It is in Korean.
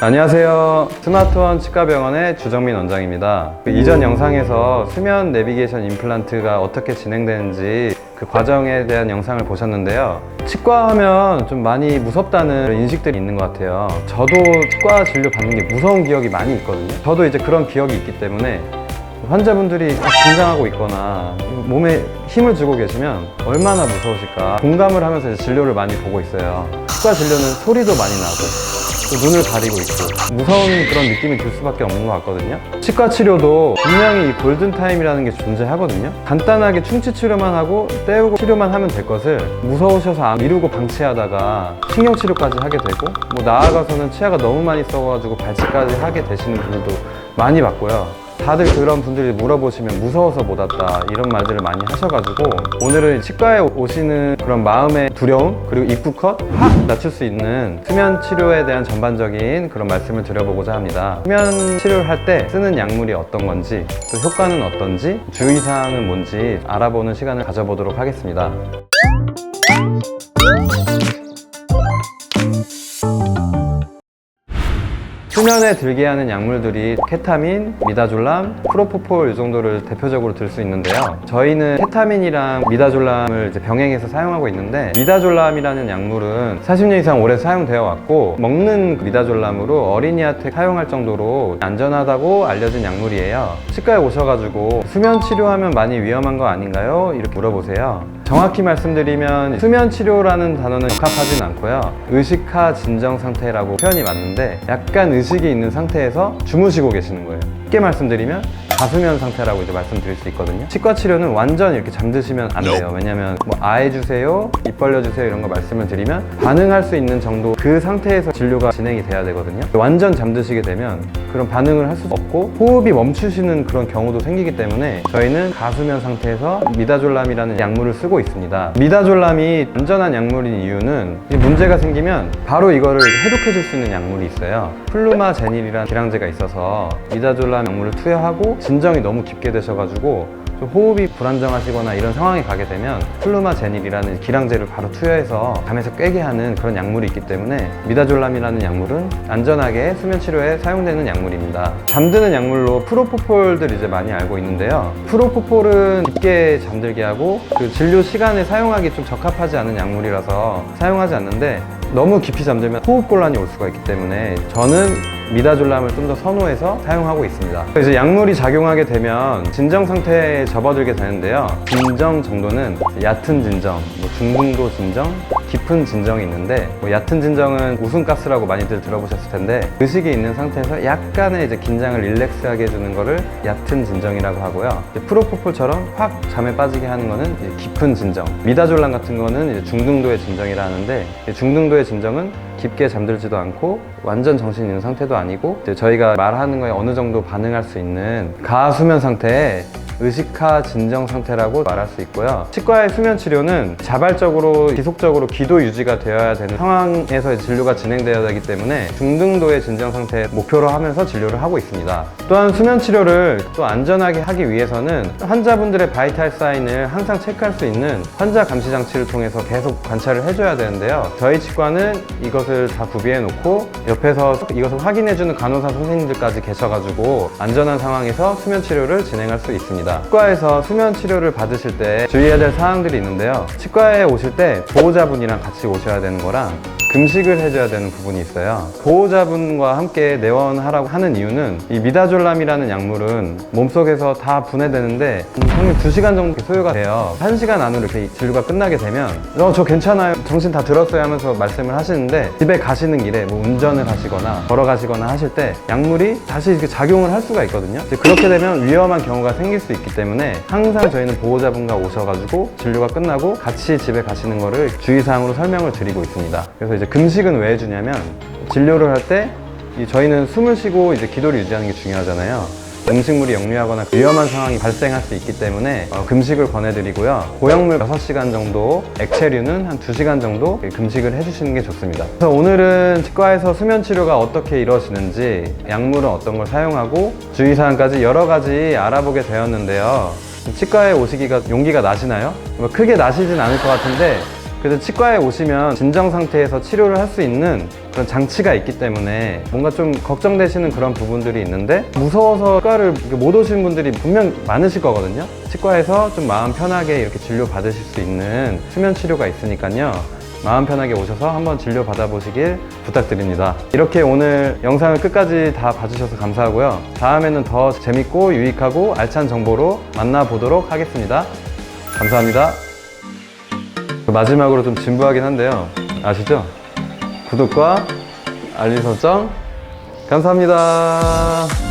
안녕하세요. 스마트원 치과병원의 주정민 원장입니다. 그 이전 영상에서 수면 내비게이션 임플란트가 어떻게 진행되는지 그 과정에 대한 영상을 보셨는데요. 치과 하면 좀 많이 무섭다는 인식들이 있는 것 같아요. 저도 치과 진료 받는 게 무서운 기억이 많이 있거든요. 저도 이제 그런 기억이 있기 때문에 환자분들이 막 긴장하고 있거나 몸에 힘을 주고 계시면 얼마나 무서우실까 공감을 하면서 진료를 많이 보고 있어요. 치과 진료는 소리도 많이 나고 또 눈을 가리고 있고 무서운 그런 느낌이 들 수밖에 없는 것 같거든요. 치과 치료도 분명히 이 골든 타임이라는 게 존재하거든요. 간단하게 충치 치료만 하고 떼우고 치료만 하면 될 것을 무서우셔서 안- 미루고 방치하다가 신경 치료까지 하게 되고 뭐 나아가서는 치아가 너무 많이 썩어가지고 발치까지 하게 되시는 분들도 많이 봤고요. 다들 그런 분들이 물어보시면 무서워서 못 왔다 이런 말들을 많이 하셔가지고 오늘은 치과에 오시는 그런 마음의 두려움 그리고 입구 컷 확 낮출 수 있는 수면 치료에 대한 전반적인 그런 말씀을 드려보고자 합니다. 수면 치료를 할 때 쓰는 약물이 어떤 건지 또 효과는 어떤지 주의사항은 뭔지 알아보는 시간을 가져보도록 하겠습니다. 수면에 들게 하는 약물들이 케타민, 미다졸람, 프로포폴 이 정도를 대표적으로 들 수 있는데요. 저희는 케타민이랑 미다졸람을 병행해서 사용하고 있는데 미다졸람이라는 약물은 40년 이상 오래 사용되어 왔고 먹는 그 미다졸람으로 어린이한테 사용할 정도로 안전하다고 알려진 약물이에요. 치과에 오셔가지고 수면 치료하면 많이 위험한 거 아닌가요? 이렇게 물어보세요. 정확히 말씀드리면 수면 치료라는 단어는 적합하진 않고요. 의식하 진정 상태라고 표현이 맞는데 약간 의식이 있는 상태에서 주무시고 계시는 거예요. 쉽게 말씀드리면 가수면 상태라고 이제 말씀드릴 수 있거든요. 치과 치료는 완전 이렇게 잠드시면 안 돼요. 왜냐면 뭐 아해 주세요, 입 벌려 주세요 이런 거 말씀을 드리면 반응할 수 있는 정도 그 상태에서 진료가 진행이 돼야 되거든요. 완전 잠드시게 되면 그런 반응을 할 수 없고 호흡이 멈추시는 그런 경우도 생기기 때문에 저희는 가수면 상태에서 미다졸람이라는 약물을 쓰고 있습니다. 미다졸람이 안전한 약물인 이유는 이 문제가 생기면 바로 이거를 해독해 줄 수 있는 약물이 있어요. 플루마 제닐이라는 기량제가 있어서 미다졸람 약물을 투여하고 진정이 너무 깊게 되셔가지고 좀 호흡이 불안정하시거나 이런 상황에 가게 되면 플루마제닐이라는 기량제를 바로 투여해서 잠에서 깨게 하는 그런 약물이 있기 때문에 미다졸람이라는 약물은 안전하게 수면 치료에 사용되는 약물입니다. 잠드는 약물로 프로포폴들 이제 많이 알고 있는데요. 프로포폴은 깊게 잠들게 하고 그 진료 시간에 사용하기 좀 적합하지 않은 약물이라서 사용하지 않는데 너무 깊이 잠들면 호흡 곤란이 올 수가 있기 때문에 저는 미다졸람을 좀 더 선호해서 사용하고 있습니다. 그래서 약물이 작용하게 되면 진정 상태에 접어들게 되는데요. 진정 정도는 얕은 진정, 뭐 중등도 진정, 깊은 진정이 있는데 뭐 얕은 진정은 웃음가스라고 많이들 들어보셨을 텐데 의식이 있는 상태에서 약간의 이제 긴장을 릴렉스하게 해주는 거를 얕은 진정이라고 하고요. 이제 프로포폴처럼 확 잠에 빠지게 하는 거는 이제 깊은 진정. 미다졸람 같은 거는 이제 중등도의 진정이라 하는데 이 중등도의 진정은 깊게 잠들지도 않고 완전 정신 있는 상태도 아니고 저희가 말하는 거에 어느 정도 반응할 수 있는 가수면 상태에 의식하 진정 상태라고 말할 수 있고요. 치과의 수면 치료는 자발적으로 지속적으로 기도 유지가 되어야 되는 상황에서 진료가 진행되어야 되기 때문에 중등도의 진정 상태 목표로 하면서 진료를 하고 있습니다. 또한 수면 치료를 또 안전하게 하기 위해서는 환자분들의 바이탈 사인을 항상 체크할 수 있는 환자 감시 장치를 통해서 계속 관찰을 해줘야 되는데요. 저희 치과는 이것을 다 구비해 놓고 옆에서 이것을 확인해 주는 간호사 선생님들까지 계셔가지고 안전한 상황에서 수면 치료를 진행할 수 있습니다. 치과에서 수면 치료를 받으실 때 주의해야 될 사항들이 있는데요. 치과에 오실 때 보호자분이랑 같이 오셔야 되는 거랑 금식을 해줘야 되는 부분이 있어요. 보호자분과 함께 내원하라고 하는 이유는 이 미다졸람이라는 약물은 몸속에서 다 분해되는데 평균 2시간 정도 소요가 돼요. 1시간 안으로 이렇게 진료가 끝나게 되면 어, 저 괜찮아요. 정신 다 들었어요 하면서 말씀을 하시는데 집에 가시는 길에 뭐 운전을 하시거나 걸어가시거나 하실 때 약물이 다시 이렇게 작용을 할 수가 있거든요. 그렇게 되면 위험한 경우가 생길 수 있기 때문에 항상 저희는 보호자분과 오셔가지고 진료가 끝나고 같이 집에 가시는 거를 주의사항으로 설명을 드리고 있습니다. 그래서 이제 금식은 왜 해주냐면 진료를 할 때 저희는 숨을 쉬고 이제 기도를 유지하는 게 중요하잖아요. 음식물이 역류하거나 위험한 상황이 발생할 수 있기 때문에 어, 금식을 권해드리고요. 고약물 6시간 정도, 액체류는 한 2시간 정도 금식을 해주시는 게 좋습니다. 그래서 오늘은 치과에서 수면 치료가 어떻게 이루어지는지, 약물은 어떤 걸 사용하고, 주의사항까지 여러 가지 알아보게 되었는데요. 치과에 오시기가 용기가 나시나요? 뭐 크게 나시진 않을 것 같은데, 그래서 치과에 오시면 진정 상태에서 치료를 할 수 있는 그런 장치가 있기 때문에 뭔가 좀 걱정되시는 그런 부분들이 있는데 무서워서 치과를 못 오시는 분들이 분명 많으실 거거든요. 치과에서 좀 마음 편하게 이렇게 진료 받으실 수 있는 수면 치료가 있으니까요. 마음 편하게 오셔서 한번 진료 받아보시길 부탁드립니다. 이렇게 오늘 영상을 끝까지 다 봐주셔서 감사하고요. 다음에는 더 재밌고 유익하고 알찬 정보로 만나보도록 하겠습니다. 감사합니다. 마지막으로 좀 진부하긴 한데요. 아시죠? 구독과 알림 설정 감사합니다.